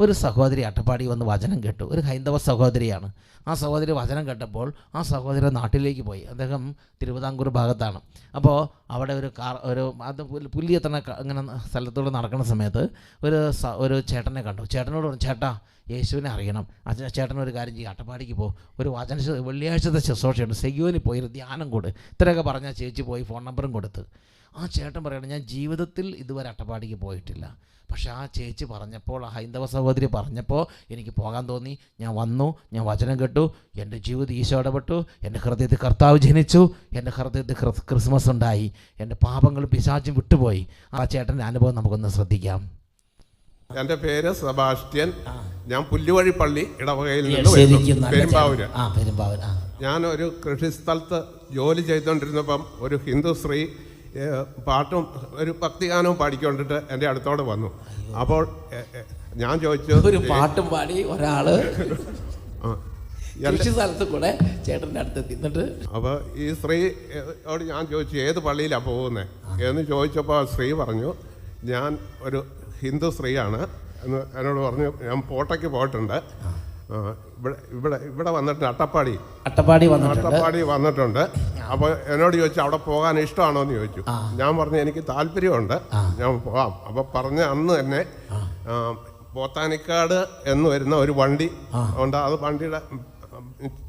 ഒരു സഹോദരി അട്ടപ്പാടി വന്ന് വചനം കേട്ടു. ഒരു ഹൈന്ദവ സഹോദരിയാണ്. ആ സഹോദരി വചനം കേട്ടപ്പോൾ ആ സഹോദരി നാട്ടിലേക്ക് പോയി. അദ്ദേഹം തിരുവിതാംകൂർ ഭാഗത്താണ്. അപ്പോൾ അവിടെ ഒരു കാർ ഒരു അത് പുല്ല് പുല്ലിയെത്തണ ഇങ്ങനെ സ്ഥലത്തൂടെ നടക്കുന്ന സമയത്ത് ഒരു ഒരു ചേട്ടനെ കണ്ടു. ചേട്ടനോട് പറഞ്ഞു ചേട്ടാ യേശുവിനെ അറിയണം. അച്ഛൻ ചേട്ടൻ ഒരു കാര്യം ചെയ്യും. അട്ടപ്പാടിക്ക് പോ. ഒരു വചന വെള്ളിയാഴ്ചത്തെ ശുശ്രൂഷയുണ്ട്. സെയ്യോന് പോയി ഒരു ധ്യാനം കൊടു. ഇത്രയൊക്കെ പറഞ്ഞാൽ ചേച്ചി പോയി ഫോൺ നമ്പറും കൊടുത്ത്. ആ ചേട്ടൻ പറയണം ഞാൻ ജീവിതത്തിൽ ഇതുവരെ അട്ടപ്പാടിക്ക് പോയിട്ടില്ല. പക്ഷേ ആ ചേച്ചി പറഞ്ഞപ്പോൾ ആ ഹൈന്ദവ സഹോദരി പറഞ്ഞപ്പോൾ എനിക്ക് പോകാൻ തോന്നി. ഞാൻ വന്നു ഞാൻ വചനം കേട്ടു. എന്റെ ജീവിതം ഈശോ ഇടപെട്ടു. എന്റെ ഹൃദയത്തിൽ കർത്താവ് ജനിച്ചു. എന്റെ ഹൃദയത്തിൽ ക്രിസ്- ക്രിസ്മസ് ഉണ്ടായി. എന്റെ പാപങ്ങൾ പിശാചും വിട്ടുപോയി. ആ ചേട്ടന്റെ അനുഭവം നമുക്കൊന്ന് ശ്രദ്ധിക്കാം. എന്റെ പേര് സെബാസ്റ്റ്യൻ. ഞാൻ പുല്ലുവഴി പള്ളി ഇടവകയിൽ നിന്ന് പെരുമ്പാവൂര്. ഞാൻ ഒരു കൃഷി സ്ഥലത്ത് ജോലി ചെയ്തുകൊണ്ടിരുന്നപ്പം ഒരു ഹിന്ദു സ്ത്രീ പാട്ടും ഒരു ഭക്തിഗാനവും പാടിക്കൊണ്ടിട്ട് എന്റെ അടുത്തോടെ വന്നു. അപ്പോൾ ഞാൻ ചോദിച്ചു ഒരു പാട്ടും പാടി ഒരാൾ അപ്പൊ കൃഷി സ്ഥലത്ത് കൂടെ ചേട്ടന്റെ അടുത്ത് എത്തിന്നിട്ട് അപ്പോൾ ഈ സ്ത്രീയോട് ഞാൻ ചോദിച്ചു ഏത് പള്ളിയിലാണ് പോകുന്നത് എന്ന് ചോദിച്ചപ്പോൾ ആ സ്ത്രീ പറഞ്ഞു ഞാൻ ഒരു ഹിന്ദു സ്ത്രീയാണ് എന്ന് എന്നോട് പറഞ്ഞു ഞാൻ പോട്ടയ്ക്ക് പോയിട്ടുണ്ട്. ഇവിടെ ഇവിടെ ഇവിടെ വന്നിട്ട് അട്ടപ്പാടി. അട്ടപ്പാടി അട്ടപ്പാടി വന്നിട്ടുണ്ട്. അപ്പോൾ എന്നോട് ചോദിച്ചു അവിടെ പോകാൻ ഇഷ്ടമാണോ? എന്ന് ചോദിച്ചു. ഞാൻ പറഞ്ഞു എനിക്ക് താല്പര്യമുണ്ട്. ഞാൻ പോകാം അപ്പോൾ പറഞ്ഞ അന്ന് തന്നെ പോത്താനിക്കാട് എന്ന് വരുന്ന ഒരു വണ്ടി ഉണ്ട്. അത് വണ്ടിയുടെ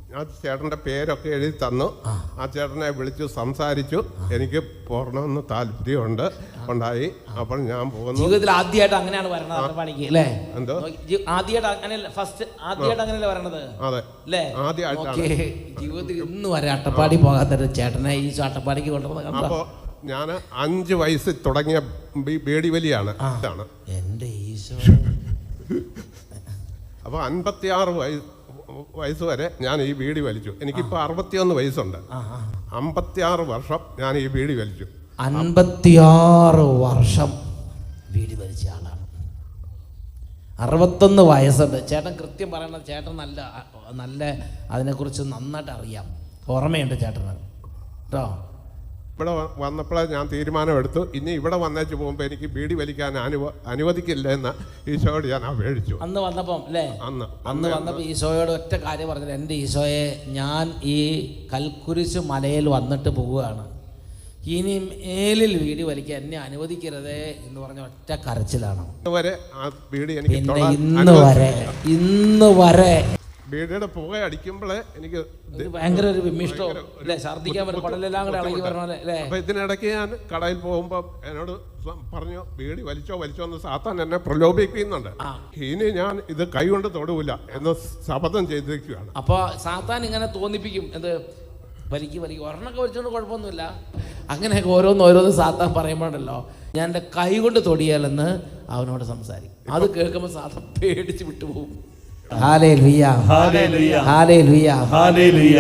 ആ ചേട്ടന്റെ പേരൊക്കെ എഴുതി തന്നു. ആ. ചേട്ടനെ വിളിച്ചു സംസാരിച്ചു. എനിക്ക് പോകണമെന്ന് താല്പര്യമുണ്ട്. ഉണ്ടായി. അപ്പോൾ ഞാൻ പോകുന്നു. ജീവിതത്തിൽ ആദ്യമായിട്ട് അങ്ങനെയാണ് വരണത് പണിക്ക് അല്ലേ? എന്തോ? ആദ്യമായിട്ട് അങ്ങനെ ഫസ്റ്റ് ആദ്യമായിട്ട് അങ്ങനെയല്ലേ വരണത് അതെ. അല്ലേ? ആദ്യമായിട്ടാണ്. ജീവിതത്തിൽ ഇന്ന് വരെ അട്ടപ്പാടി പോകാത്തൊരു ചേട്ടനെ ഈ അട്ടപ്പാടിക്ക് കൊണ്ടുവന്ന് അപ്പോൾ ഞാൻ അഞ്ച് വയസ്സിൽ തുടങ്ങിയ ബേടി വലിയാണ്. ഇതാണ്. എന്റെ ഈശോ. അപ്പോൾ അൻപത്തിയാറ് വയസ്സ് വയസ്സ് വരെ ഞാൻ ഈ ബീഡി വലിച്ചു. എനിക്കിപ്പോൾ അറുപത്തിയൊന്ന് വയസ്സുണ്ട്. അമ്പത്തിയാറ് വർഷം ഞാൻ ഈ ബീഡി വലിച്ചു. അൻപത്തിയാറ് വർഷം വീട് വലിച്ച ആളാണ്. അറുപത്തൊന്ന് വയസ്സുണ്ട്. ചേട്ടൻ കൃത്യം പറയണത് ചേട്ടൻ നല്ല നല്ല അതിനെക്കുറിച്ച് നന്നായിട്ട് അറിയാം. ഓർമ്മയുണ്ട് ചേട്ടന്. കേട്ടോ? ഇവിടെ വന്നപ്പോഴാണ് വന്നപ്പോഴേ ഞാൻ തീരുമാനമെടുത്തു. ഇനി ഇവിടെ വന്നേച്ച് പോകുമ്പോൾ എനിക്ക് ബീഡി വലിക്കാൻ അനുവ അനുവദിക്കില്ല എന്ന് ഈശോയോട് ഞാൻ അപേക്ഷിച്ചു. അന്ന് വന്നപ്പം അല്ലേ? അന്ന്. അന്ന് വന്നപ്പോൾ ഈശോയോട് ഒറ്റ കാര്യം പറഞ്ഞത് എന്റെ ഈശോയെ ഞാൻ ഈ കൽക്കുരിശ് മലയിൽ വന്നിട്ട് പോവുകയാണ്. ഇനി മേലിൽ വീട് വലിക്കുക എന്നെ അനുവദിക്കരുതേ എന്ന് പറഞ്ഞ ഒറ്റ കരച്ചിലാണ്. ഇന്ന് തൊടാൻ ഇന്ന് വരെ ഇന്ന് വരെ ബീഡിയുടെ പുക അടിക്കുമ്പോഴേ എനിക്ക് ഭയങ്കര ഒരു വിമിഷ്ടവും അല്ലേ? ഛർദ്ദിക്കാൻ പറ്റും കുടലെല്ലാം കൂടെ ഇളകി പറഞ്ഞ അല്ലേ? അപ്പൊ ഇതിനിടയ്ക്ക് ഞാൻ കടയിൽ പോകുമ്പോൾ എന്നോട് പറഞ്ഞു ബീഡി വലിച്ചോ വലിച്ചോ എന്ന് സാത്താൻ എന്നെ പ്രലോഭിപ്പിക്കുന്നുണ്ട്. ഇനി ഞാൻ ഇത് കൈകൊണ്ട് തൊടൂല എന്ന് ശപഥം ചെയ്തിരിക്കുകയാണ്. അപ്പൊ സാത്താൻ ഇങ്ങനെ തോന്നിപ്പിക്കും. എന്ത്? വലിക്ക് വലിക്ക്. ഒരെണ്ണൊക്കെ വലിച്ചോണ്ട് കുഴപ്പമൊന്നുമില്ല. അങ്ങനെയൊക്കെ ഓരോന്ന് ഓരോന്ന് സാത്താൻ പറയുമ്പോഴല്ലോ ഞാൻ എന്റെ കൈ കൊണ്ട് തൊടിയാലെന്ന് അവനോട് സംസാരിക്കും. അത് കേൾക്കുമ്പോൾ സാത്താൻ പേടിച്ച് വിട്ടുപോകും.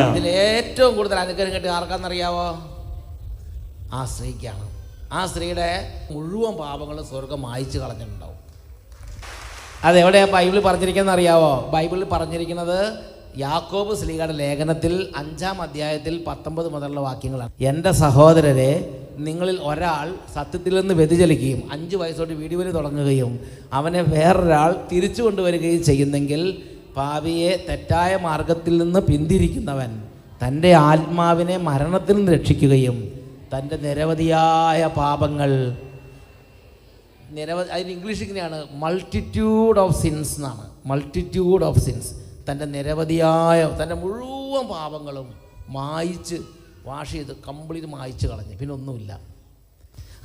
ഇതിൽ ഏറ്റവും കൂടുതൽ അനുഗ്രഹം കിട്ടി ആർക്കാന്നറിയാവോ ആ സ്ത്രീക്കാണ്. ആ സ്ത്രീയുടെ മുഴുവൻ പാപങ്ങളും സ്വർഗം മായിച്ചു കളഞ്ഞിട്ടുണ്ടാവും. അതെവിടെയാ ബൈബിളിൽ പറഞ്ഞിരിക്കുന്നത് അറിയാവോ ബൈബിളിൽ പറഞ്ഞിരിക്കുന്നത് യാക്കോബ് സ്ലീഗയുടെ ലേഖനത്തിൽ അഞ്ചാം അധ്യായത്തിൽ പത്തൊമ്പത് മുതലുള്ള വാക്യങ്ങളാണ്. എന്റെ സഹോദരരെ നിങ്ങളിൽ ഒരാൾ സത്യത്തിൽ നിന്ന് വ്യതിചലിക്കുകയും അഞ്ച് വയസ്സോട്ട് വീഡിയോയിൽ തുടങ്ങുകയും അവനെ വേറൊരാൾ തിരിച്ചു കൊണ്ടുവരികയും ചെയ്യുന്നെങ്കിൽ പാവിയെ തെറ്റായ മാർഗത്തിൽ നിന്ന് പിന്തിരിക്കുന്നവൻ തന്റെ ആത്മാവിനെ മരണത്തിൽ നിന്ന് രക്ഷിക്കുകയും തന്റെ നിരവധിയായ പാപങ്ങൾ നിരവധി അതിന് ഇംഗ്ലീഷ് ഇങ്ങനെയാണ് മൾട്ടിറ്റ്യൂഡ് ഓഫ് സിൻസ് എന്നാണ്. മൾട്ടിറ്റ്യൂഡ് ഓഫ് സിൻസ് തന്റെ നിരവധിയായ തന്റെ മുഴുവൻ പാപങ്ങളും മായിച്ച് വാഷ് ചെയ്ത് കംപ്ലീറ്റ് മായിച്ച് കളഞ്ഞു. പിന്നെ ഒന്നുമില്ല.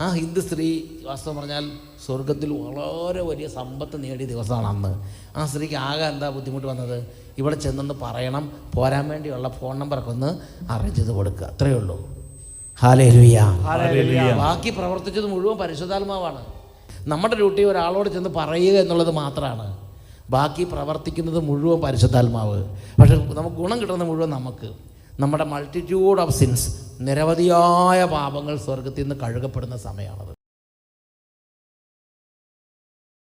ആ ഹിന്ദു സ്ത്രീ വാസ്തവം പറഞ്ഞാൽ സ്വർഗത്തിൽ വളരെ വലിയ സമ്പത്ത് നേടിയ ദിവസമാണ് അന്ന്. ആ സ്ത്രീക്ക് ആകെ എന്താ ബുദ്ധിമുട്ട് വന്നത്? ഇവിടെ ചെന്നൊന്ന് പറയണം. പോരാൻ വേണ്ടിയുള്ള ഫോൺ നമ്പറൊക്കെ ഒന്ന് അറേഞ്ച് ചെയ്ത് കൊടുക്കുക. അത്രയേ ഉള്ളൂ. ഹാലേ ഹല്ലേലൂയ. ബാക്കി പ്രവർത്തിച്ചത് മുഴുവൻ പരിശുദ്ധാത്മാവാണ്. നമ്മുടെ ഡ്യൂട്ടി ഒരാളോട് ചെന്ന് പറയുക എന്നുള്ളത് മാത്രമാണ്. ബാക്കി പ്രവർത്തിക്കുന്നത് മുഴുവൻ പരിശുദ്ധാത്മാവ്. പക്ഷെ നമുക്ക് ഗുണം കിട്ടുന്നത് മുഴുവൻ നമുക്ക്. നമ്മുടെ മൾട്ടിറ്റ്യൂഡ് ഓഫ് സിൻസ് നിരവധിയായ പാപങ്ങൾ സ്വർഗത്തിൽ നിന്ന് കഴുകപ്പെടുന്ന സമയമാണത്.